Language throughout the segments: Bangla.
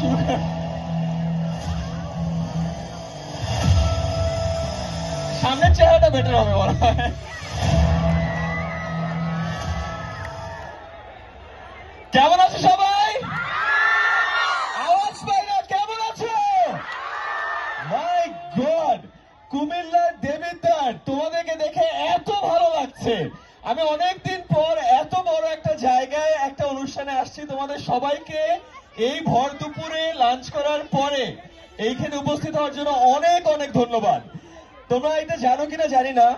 শুরু কর। সামনের চেহারাটা বেটার হবে মনে হয়। কেমন আছো সবাই? আওয়াজ পাই না, কেমন আছো? মাই গড কুমিল্লার দেবিদ্বার, তোমাদেরকে দেখে এত ভালো লাগছে। আমি অনেকদিন পর অনুষ্ঠানে আসছি তোমাদের সবাইকে। এই ভর দুপুরে লাঞ্চ করার পরে এইখানে উপস্থিত হওয়ার জন্য অনেক অনেক ধন্যবাদ। তোমরা এটা জানো কিনা জানি না।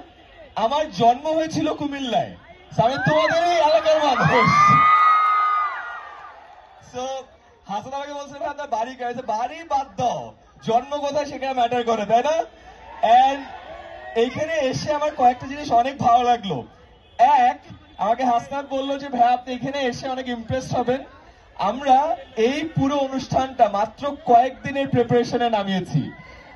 আমার জন্ম হয়েছিল কুমিল্লায়। আমি তোমাদের এই এলাকার মানুষ। হাসান আমাকে বলছে ভাই আপনার বাড়ি গেছে। বাড়ি বাদ দাও। জন্ম কোথায় সেখানে ম্যাটার করে, তাই না? এইখানে এসে আমার কয়েকটা জিনিস অনেক ভালো লাগল। এক, আমাকে হাসনাত বলল যে, ভাই, আপনি এখানে এসে অনেক ইমপ্রেস হবেন। আমরা এই পুরো অনুষ্ঠানটা মাত্র কয়েকদিনের প্রিপারেশনে নামিয়েছি।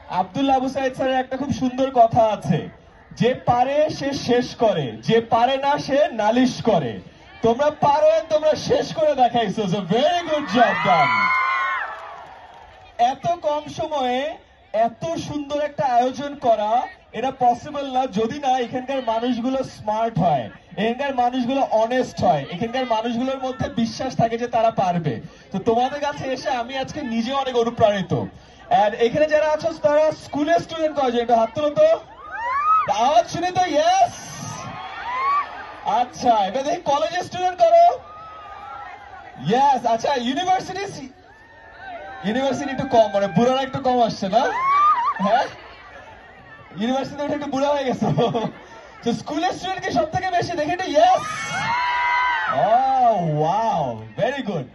আব্দুল্লাহ আবু সাইদ স্যারের একটা খুব সুন্দর কথা আছে। যে পারে, সে শেষ করে। যে পারে না, সে নালিশ করে। তোমরা পারো, তোমরা শেষ করে দেখাইছো। ভেরি গুড জব ডান এত কম সময়ে এত সুন্দর একটা আয়োজন করা এটা পসিবল না যদি না এখানকার মানুষগুলো স্মার্ট হয়। এখানকার মানুষগুলো অনেস্ট হয়। এখানকার মানুষগুলোর মধ্যে বিশ্বাস থাকে যে তারা পারবে। তো তোমাদের কাছে এসে আমি আজকে নিজে অনেক অনুপ্রাণিত। আর এখানে যারা আছো, তারা স্কুলের স্টুডেন্ট কয়জন একটু হাত তুলো তো। আওয়াজ শুনে তো ইয়েস আচ্ছা এবার দেখি কলেজের স্টুডেন্ট করো। ইয়েস আচ্ছা ইউনিভার্সিটি ইউনিভার্সিটি একটু কম মানে বুড়ারা একটু কম আসছে না? হ্যাঁ? ইউনিভার্সিটি উঠে একটু বুড়া হয়ে গেছে। তো স্কুলের স্টুডেন্ট কি সব থেকে বেশি দেখে এটা yes oh wow very good